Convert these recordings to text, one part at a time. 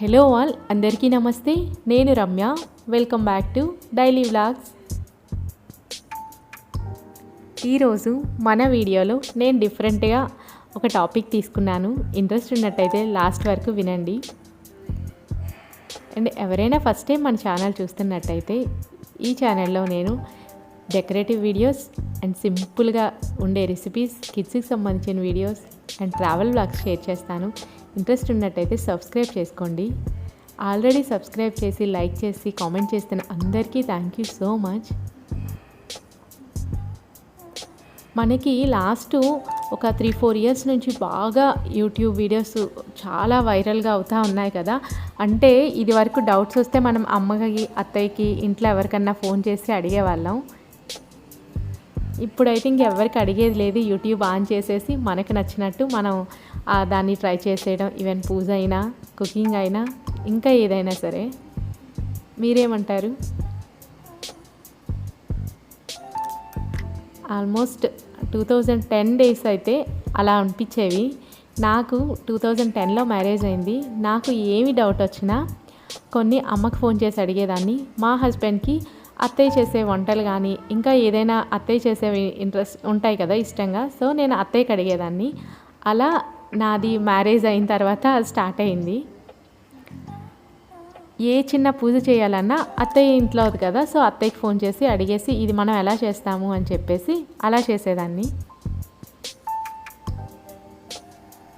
Hello all అందరికీ నమస్తే. నేను Ramya. Welcome back to daily vlogs ఈరోజు మన వీడియోలో నేను డిఫరెంట్గా ఒక టాపిక్ తీసుకున్నాను. ఇంట్రెస్ట్ ఉన్నట్టయితే లాస్ట్ వరకు వినండి. అండ్ ఎవరైనా ఫస్ట్ టైం మన ఛానల్ చూస్తున్నట్టయితే ఈ ఛానల్లో నేను డెకరేటివ్ వీడియోస్ అండ్ సింపుల్గా ఉండే రెసిపీస్ కిడ్స్కి సంబంధించిన videos and travel blogs share చేస్తాను. ఇంట్రెస్ట్ ఉన్నట్టయితే సబ్స్క్రైబ్ చేసుకోండి. ఆల్రెడీ సబ్స్క్రైబ్ చేసి లైక్ చేసి కామెంట్ చేస్తున్న అందరికీ థ్యాంక్ యూ సో మచ్ మనకి లాస్ట్ ఒక త్రీ ఫోర్ ఇయర్స్ నుంచి బాగా యూట్యూబ్ వీడియోస్ చాలా వైరల్గా అవుతూ ఉన్నాయి కదా. అంటే ఇది వరకు డౌట్స్ వస్తే మనం అమ్మకి అత్తయ్యకి ఇంట్లో ఎవరికన్నా ఫోన్ చేసి అడిగేవాళ్ళం ఇప్పుడైతే ఇంకెవరికి అడిగేది లేదు. యూట్యూబ్ ఆన్ చేసేసి మనకు నచ్చినట్టు మనం దాన్ని ట్రై చేసేయడం. ఈవెన్ పూజ అయినా కుకింగ్ అయినా ఇంకా ఏదైనా సరే. మీరేమంటారు? Almost two thousand ten days అయితే అలా అనిపించేవి. నాకు టూ థౌజండ్ టెన్లో మ్యారేజ్ అయింది. నాకు ఏమి డౌట్ వచ్చినా కొన్ని అమ్మకు ఫోన్ చేసి అడిగేదాన్ని. మా హస్బెండ్కి అత్తయ్య చేసే వంటలు కానీ ఇంకా ఏదైనా అత్తయ్య చేసేవి ఇంట్రెస్ట్ ఉంటాయి కదా ఇష్టంగా. సో నేను అత్తయ్యకి అడిగేదాన్ని. అలా నాది మ్యారేజ్ అయిన తర్వాత స్టార్ట్ అయింది. ఏ చిన్న పూజ చేయాలన్నా అత్తయ్య ఇంట్లో అవుతుంది కదా సో అత్తయ్యకి ఫోన్ చేసి అడిగేసి ఇది మనం ఎలా చేస్తాము? అని చెప్పేసి అలా చేసేదాన్ని.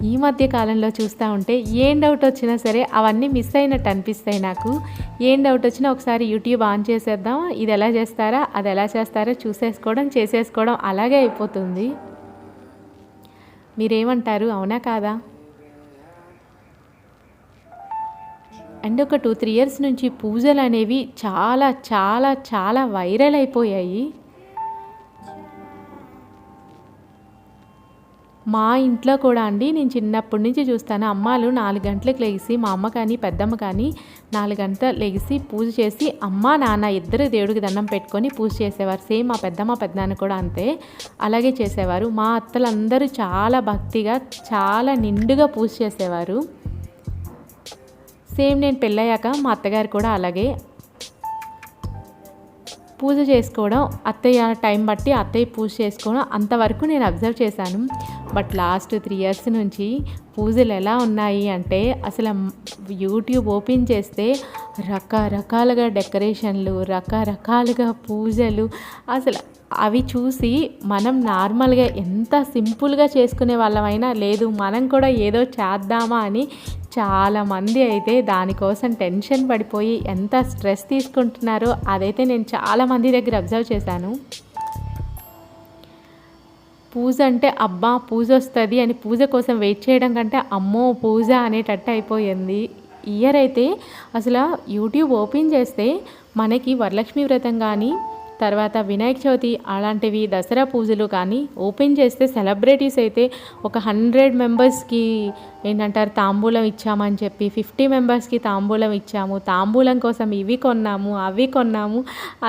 ఈ మధ్య కాలంలో చూస్తూ ఉంటే ఏం డౌట్ వచ్చినా సరే అవన్నీ మిస్ అయినట్టు అనిపిస్తాయి నాకు. ఏం డౌట్ వచ్చినా ఒకసారి యూట్యూబ్ ఆన్ చేసేద్దాం. ఇది ఎలా చేస్తారా అది ఎలా చేస్తారో చూసేసుకోవడం చేసేసుకోవడం అలాగే అయిపోతుంది. మీరేమంటారు అవునా కాదా? అండ్ ఒక టూ త్రీ ఇయర్స్ నుంచి పూజలు అనేవి చాలా చాలా చాలా వైరల్ అయిపోయాయి. మా ఇంట్లో కూడా అండి నేను చిన్నప్పటి నుంచి చూస్తాను. అమ్మాలు నాలుగు గంటలకు లెగిసి మా అమ్మ కానీ పెద్దమ్మ కానీ నాలుగు గంటలు లెగిసి పూజ చేసి అమ్మ నాన్న ఇద్దరు దేవుడికి దండం పెట్టుకొని పూజ చేసేవారు. సేమ్ మా పెద్దమ్మ పెద్దనాన్న కూడా అంతే. అలాగే చేసేవారు. మా అత్తలందరూ చాలా భక్తిగా చాలా నిండుగా పూజ చేసేవారు. సేమ్ నేను పెళ్ళయ్యాక మా అత్తగారు కూడా అలాగే పూజ చేసుకోవడం అత్తయ్య టైం బట్టి అత్తయ్య పూజ చేసుకోవడం అంతవరకు నేను అబ్జర్వ్ చేశాను. బట్ లాస్ట్ త్రీ ఇయర్స్ నుంచి పూజలు ఎలా ఉన్నాయి అంటే అసలు యూట్యూబ్ ఓపెన్ చేస్తే రకరకాలుగా డెకరేషన్లు రకరకాలుగా పూజలు. అసలు అవి చూసి మనం నార్మల్గా ఎంత సింపుల్గా చేసుకునే వాళ్ళమైనా లేదు మనం కూడా ఏదో చేద్దామా అని చాలామంది అయితే దానికోసం టెన్షన్ పడిపోయి ఎంత స్ట్రెస్ తీసుకుంటున్నారో అదైతే నేను చాలామంది దగ్గర అబ్జర్వ్ చేశాను. పూజ అంటే అబ్బా పూజ వస్తుంది అని పూజ కోసం వెయిట్ చేయడం కంటే అమ్మో పూజ అనేటట్టు అయిపోయింది. ఇయర్ అయితే అసలు యూట్యూబ్ ఓపెన్ చేస్తే మనకి వరలక్ష్మి వ్రతం కానీ తర్వాత వినాయక చవితి అలాంటివి దసరా పూజలు కానీ ఓపెన్ చేస్తే సెలబ్రిటీస్ అయితే ఒక హండ్రెడ్ మెంబర్స్కి ఏంటంటారు తాంబూలం ఇచ్చామని చెప్పి ఫిఫ్టీ మెంబర్స్కి తాంబూలం ఇచ్చాము తాంబూలం కోసం ఇవి కొన్నాము అవి కొన్నాము.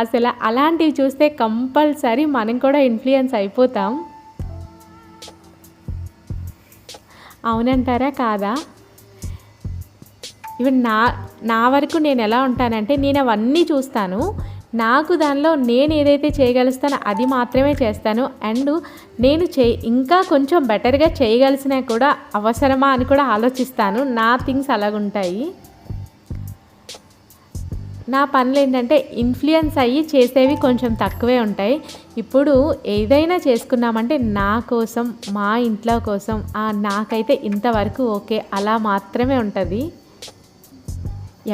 అసలు అలాంటివి చూస్తే కంపల్సరీ మనం కూడా ఇన్ఫ్లుయెన్స్ అయిపోతాం. అవునంటారా? కాదా? ఇవి నా నా వరకు నేను ఎలా ఉంటానంటే నేను అవన్నీ చూస్తాను. నాకు దానిలో నేను ఏదైతే చేయగలుస్తానో అది మాత్రమే చేస్తాను. అండ్ నేను చే ఇంకా కొంచెం బెటర్గా చేయగలిసినా కూడా అవసరమా అని కూడా ఆలోచిస్తాను. నా థింగ్స్ అలాగుంటాయి. నా పనులు ఏంటంటే ఇన్ఫ్లుయెన్స్ అయ్యి చేసేవి కొంచెం తక్కువే ఉంటాయి. ఇప్పుడు ఏదైనా చేసుకున్నామంటే నా కోసం మా ఇంట్లో కోసం నాకైతే ఇంతవరకు ఓకే అలా మాత్రమే ఉంటుంది.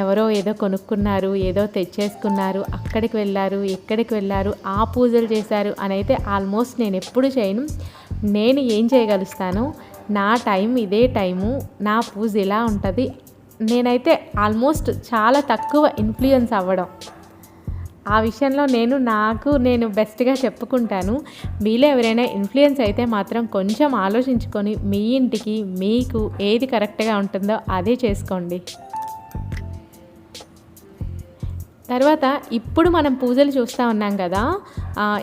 ఎవరో ఏదో కొనుక్కున్నారు ఏదో తెచ్చేసుకున్నారు అక్కడికి వెళ్ళారు ఎక్కడికి వెళ్ళారు ఆ పూజలు చేశారు అని అయితే ఆల్మోస్ట్ నేను ఎప్పుడు చేయను. నేను ఏం చేయగలుస్తాను? నా టైం ఇదే టైము నా పూజ ఇలా ఉంటుంది. నేనైతే ఆల్మోస్ట్ చాలా తక్కువ ఇన్ఫ్లుయెన్స్ అవ్వడం. ఆ విషయంలో నేను నాకు నేను బెస్ట్గా చెప్పుకుంటాను. మీలో ఎవరైనా ఇన్ఫ్లుయెన్స్ అయితే మాత్రం కొంచెం ఆలోచించుకొని మీ ఇంటికి మీకు ఏది కరెక్ట్గా ఉంటుందో అదే చేసుకోండి. తర్వాత ఇప్పుడు మనం పూజలు చూస్తూ ఉన్నాం కదా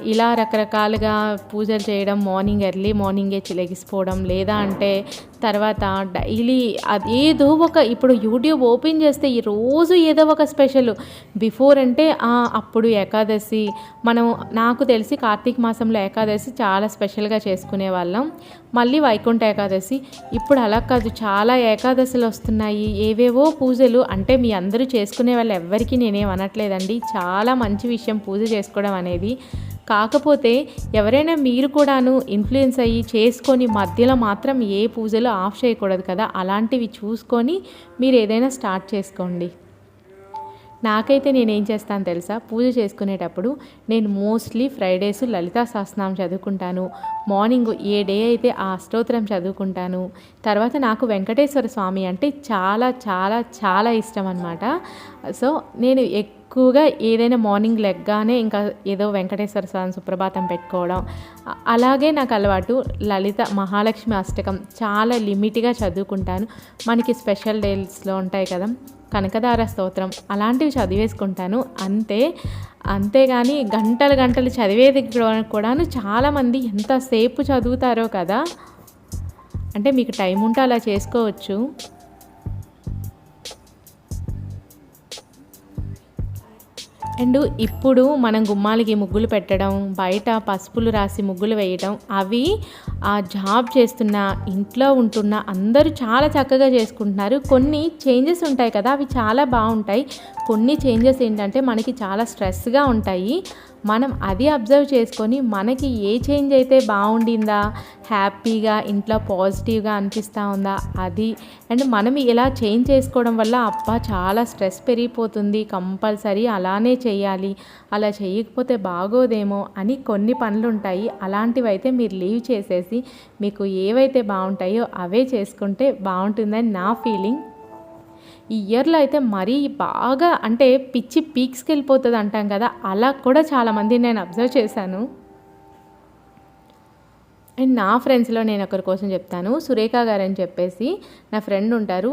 ఇలా రకరకాలుగా పూజలు చేయడం మార్నింగ్ ఎర్లీ మార్నింగే లెగిసిపోవడం లేదా అంటే తర్వాత డైలీ అది ఏదో ఒక ఇప్పుడు యూట్యూబ్ ఓపెన్ చేస్తే ఈ రోజు ఏదో ఒక స్పెషల్ బిఫోర్ అంటే అప్పుడు ఏకాదశి. మనం నాకు తెలిసి కార్తీక మాసంలో ఏకాదశి చాలా స్పెషల్గా చేసుకునే వాళ్ళం. మళ్ళీ వైకుంఠ ఏకాదశి. ఇప్పుడు అలా కాదు చాలా ఏకాదశులు వస్తున్నాయి. ఏవేవో పూజలు అంటే మీ అందరూ చేసుకునే వాళ్ళు ఎవ్వరికీ నేనేం అనట్లేదండి. చాలా మంచి విషయం పూజ చేసుకోవడం అనేది. కాకపోతే ఎవరైనా మీరు కూడాను ఇన్ఫ్లుయెన్స్ అయ్యి చేసుకొని మధ్యలో మాత్రం ఏ పూజలు ఆఫ్ చేయకూడదు కదా అలాంటివి చూసుకొని మీరు ఏదైనా స్టార్ట్ చేసుకోండి. నాకైతే నేనేం చేస్తాను తెలుసా? పూజ చేసుకునేటప్పుడు నేను మోస్ట్లీ ఫ్రైడేస్ లలితా సహస్రనామం చదువుకుంటాను. మార్నింగ్ ఏ డే అయితే ఆ అష్టోత్తరం చదువుకుంటాను. తర్వాత నాకు వెంకటేశ్వర స్వామి అంటే చాలా చాలా చాలా ఇష్టం అనమాట సో నేను ఎక్కువగా ఏదైనా మార్నింగ్ లెగ్గానే ఇంకా ఏదో వెంకటేశ్వర స్వామి సుప్రభాతం పెట్టుకోవడం. అలాగే నాకు అలవాటు లలిత మహాలక్ష్మి అష్టకం చాలా లిమిట్గా చదువుకుంటాను. మనకి స్పెషల్ డేస్లో ఉంటాయి కదా కనకదార స్తోత్రం అలాంటివి చదివేసుకుంటాను. అంతే అంతేగాని గంటలు గంటలు చదివేది కూడాను చాలామంది ఎంతసేపు చదువుతారో కదా అంటే మీకు టైం ఉంటే అలా చేసుకోవచ్చు. అండ్ ఇప్పుడు మనం గుమ్మాలకి ముగ్గులు పెట్టడం బయట పసుపులు రాసి ముగ్గులు వేయడం అవి ఆ జాబ్ చేస్తున్న ఇంట్లో ఉంటున్న అందరూ చాలా చక్కగా చేసుకుంటున్నారు. కొన్ని చేంజెస్ ఉంటాయి కదా అవి చాలా బాగుంటాయి. కొన్ని చేంజెస్ ఏంటంటే మనకి చాలా స్ట్రెస్గా ఉంటాయి. మనం అది అబ్జర్వ్ చేసుకొని మనకి ఏ చేంజ్ అయితే బాగుండిందా హ్యాపీగా ఇంట్లో పాజిటివ్గా అనిపిస్తూ ఉందా అది అండ్ మనం ఇలా చేంజ్ చేసుకోవడం వల్ల అబ్బా చాలా స్ట్రెస్ పెరిగిపోతుంది కంపల్సరీ అలానే చేయాలి అలా చేయకపోతే బాగోదేమో అని కొన్ని పనులు ఉంటాయి అలాంటివి అయితే మీరు లీవ్ చేసేసి మీకు ఏవైతే బాగుంటాయో అవే చేసుకుంటే బాగుంటుందని నా ఫీలింగ్. ఈ ఇయర్లో అయితే మరీ బాగా అంటే పిచ్చి పీక్స్కి వెళ్ళిపోతుంది అంటాం కదా అలా కూడా చాలామంది నేను అబ్జర్వ్ చేశాను. అండ్ నా ఫ్రెండ్స్లో నేను ఒకరి కోసం చెప్తాను సురేఖ గారు అని చెప్పేసి నా ఫ్రెండ్ ఉంటారు.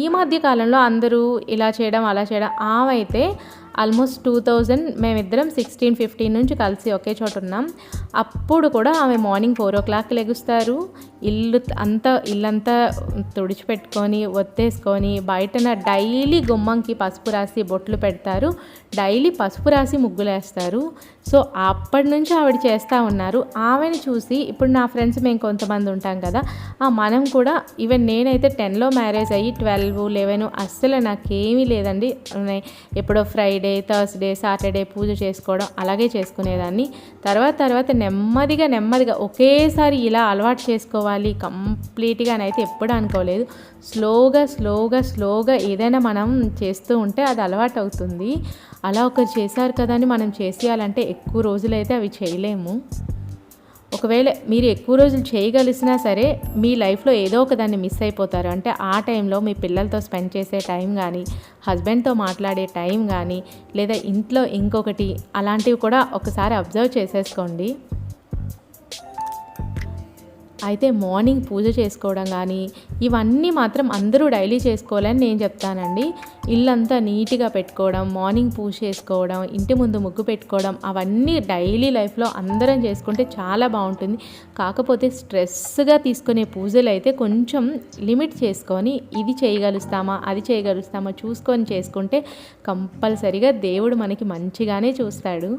ఈ మధ్య కాలంలో అందరూ ఇలా చేయడం అలా చేయడం ఆమె అయితే ఆల్మోస్ట్ టూ థౌజండ్ మేమిద్దరం సిక్స్టీన్ ఫిఫ్టీన్ నుంచి కలిసి ఒకే చోట ఉన్నాం. అప్పుడు కూడా ఆమె మార్నింగ్ ఫోర్ ఓ క్లాక్ లెగుస్తారు. ఇల్లు అంతా ఇల్లంతా తుడిచిపెట్టుకొని ఒత్తేసుకొని బయటన డైలీ గుమ్మంకి పసుపు రాసి బొట్లు పెడతారు. డైలీ పసుపు రాసి ముగ్గులు వేస్తారు సో అప్పటి నుంచి ఆవిడ చేస్తూ ఉన్నారు. ఆమెను చూసి ఇప్పుడు నా ఫ్రెండ్స్ మేము కొంతమంది ఉంటాం కదా ఆ మనం కూడా ఈవెన్ నేనైతే టెన్లో మ్యారేజ్ అయ్యి ట్వెల్వ్ లెవెన్ అస్సలు నాకేమీ లేదండి. ఎప్పుడో ఫ్రైడే థర్స్డే సాటర్డే పూజ చేసుకోవడం అలాగే చేసుకునేదాన్ని. తర్వాత తర్వాత నెమ్మదిగా నెమ్మదిగా ఒకేసారి ఇలా అలవాటు చేసుకోవాలి. కంప్లీట్గానైతే ఎప్పుడు అనుకోలేదు. స్లోగా స్లోగా స్లోగా ఏదైనా మనం చేస్తూ ఉంటే అది అలవాటు అవుతుంది. అలా ఒకరు చేశారు కదా అని మనం చేసేయాలంటే ఎక్కువ రోజులైతే అవి చేయలేము. ఒకవేళ మీరు ఎక్కువ రోజులు చేయగలిసినా సరే మీ లైఫ్లో ఏదో ఒక దాన్ని మిస్ అయిపోతారు. అంటే ఆ టైంలో మీ పిల్లలతో స్పెండ్ చేసే టైం కానీ హస్బెండ్తో మాట్లాడే టైం కానీ లేదా ఇంట్లో ఇంకొకటి అలాంటివి కూడా ఒకసారి అబ్జర్వ్ చేసేసుకోండి. అయితే మార్నింగ్ పూజ చేసుకోవడం కానీ ఇవన్నీ మాత్రం అందరూ డైలీ చేసుకోవాలని నేను చెప్తానండి. ఇల్లంతా నీట్గా పెట్టుకోవడం మార్నింగ్ పూజ చేసుకోవడం ఇంటి ముందు ముగ్గు పెట్టుకోవడం అవన్నీ డైలీ లైఫ్లో అందరం చేసుకుంటే చాలా బాగుంటుంది. కాకపోతే స్ట్రెస్గా తీసుకునే పూజలు అయితే కొంచెం లిమిట్ చేసుకొని ఇది చేయగలుస్తామా అది చేయగలుస్తామా చూసుకొని చేసుకుంటే కంపల్సరిగా దేవుడు మనకి మంచిగానే చూస్తాడు.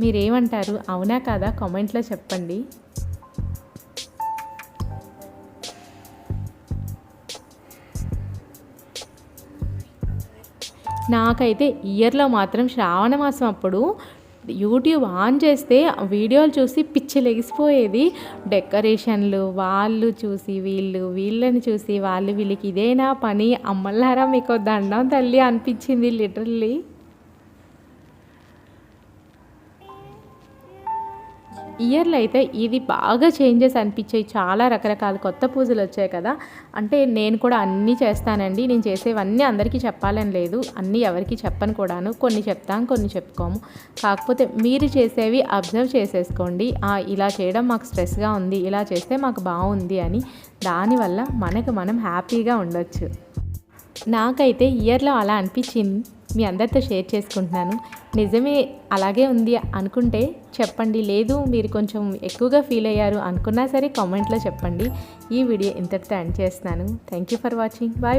మీరేమంటారు? అవునా కాదా? కామెంట్లో చెప్పండి. నాకైతే ఇయర్లో మాత్రం శ్రావణ మాసం అప్పుడు యూట్యూబ్ ఆన్ చేస్తే వీడియోలు చూసి పిచ్చి లెగిసిపోయేది. డెకరేషన్లు వాళ్ళు చూసి వీళ్ళు వీళ్ళని చూసి వాళ్ళు వీళ్ళకి ఇదేనా పని? అమ్మలారా మీకు దండం తల్లి అనిపించింది లిటరల్లీ. ఇయర్లో అయితే ఇది బాగా చేంజెస్ అనిపించాయి. చాలా రకరకాల కొత్త పూజలు వచ్చాయి కదా. అంటే నేను కూడా అన్నీ చేస్తానండి. నేను చేసేవన్నీ అందరికీ చెప్పాలని లేదు. అన్నీ ఎవరికి చెప్పను కూడాను. కొన్ని చెప్తాం కొన్ని చెప్పుకోము. కాకపోతే మీరు చేసేవి అబ్జర్వ్ చేసేసుకోండి. ఇలా చేయడం మాకు స్ట్రెస్గా ఉంది. ఇలా చేస్తే మాకు బాగుంది అని. దానివల్ల మనకు మనం హ్యాపీగా ఉండొచ్చు. నాకైతే ఇయర్లో అలా అనిపించింది. మీ అందరితో షేర్ చేసుకుంటున్నాను. నిజమే అలాగే ఉంది అనుకుంటే చెప్పండి. లేదు మీరు కొంచెం ఎక్కువగా ఫీల్ అయ్యారు అనుకున్నా సరే కామెంట్లో చెప్పండి. ఈ వీడియో ఇంతటితో ఎండ్ చేస్తున్నాను. Thank you for watching. Bye.